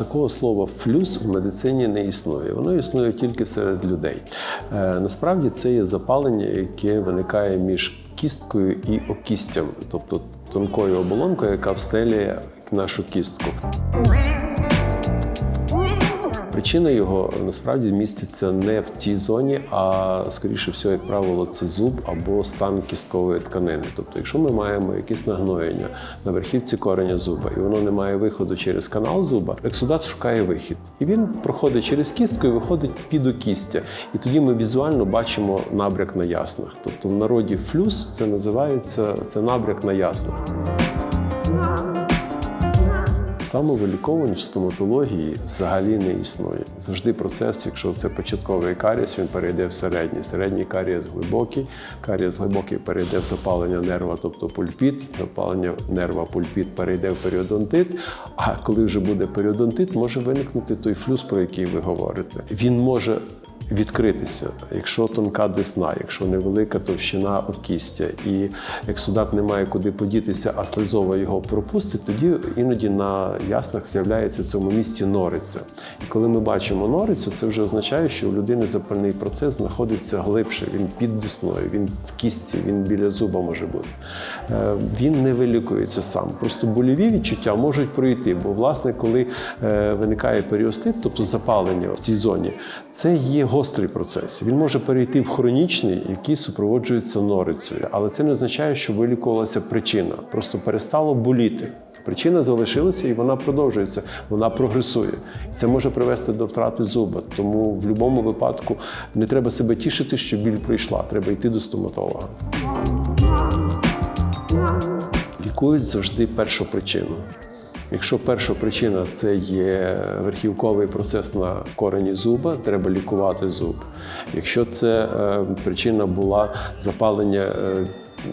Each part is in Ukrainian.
Такого слова флюс в медицині не існує. Воно існує тільки серед людей. Е, насправді це є запалення, яке виникає між кісткою і окістям, тобто тонкою оболонкою, яка встелює нашу кістку. Причина його насправді міститься не в тій зоні, а скоріше всього, як правило, це зуб або стан кісткової тканини. Тобто, якщо ми маємо якесь нагноєння на верхівці кореня зуба, і воно не має виходу через канал зуба, ексудат шукає вихід. І він проходить через кістку і виходить під окістя. І тоді ми візуально бачимо набряк на яснах. Тобто в народі флюс це називається це набряк на яснах. Самовиліковань в стоматології взагалі не існує. Завжди процес, якщо це початковий каріс, він перейде в середній. Середній каріс глибокий, каріс глибокий перейде в запалення нерва, тобто пульпіт, запалення нерва пульпіт перейде в періодонтит. А коли вже буде періодонтит, може виникнути той флюс, про який ви говорите. Він може відкритися, якщо тонка десна, якщо невелика товщина окістя, і ексудат не має куди подітися, а слизова його пропустить, тоді іноді на яснах з'являється в цьому місці нориця. І коли ми бачимо норицю, це вже означає, що у людини запальний процес знаходиться глибше. Він під десною, він в кістці, він біля зуба може бути. Е, Він не вилікується сам. Просто боліві відчуття можуть пройти. Бо, власне, коли е, виникає періостит, тобто запалення в цій зоні, це є гострий процес. Він може перейти в хронічний, який супроводжується норицею. Але це не означає, що вилікувалася причина. Просто перестало боліти. Причина залишилася і вона продовжується, вона прогресує. Це може привести до втрати зуба. Тому в будь-якому випадку не треба себе тішити, що біль прийшла. Треба йти до стоматолога. Лікують завжди першу причину. Якщо перша причина це є верхівковий процес на корені зуба, треба лікувати зуб. Якщо це е, причина була запалення е,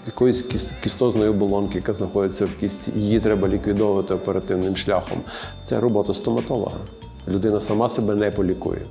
якоїсь кістозної оболонки, яка знаходиться в кістці, її треба ліквідовувати оперативним шляхом, це робота стоматолога. Людина сама себе не полікує.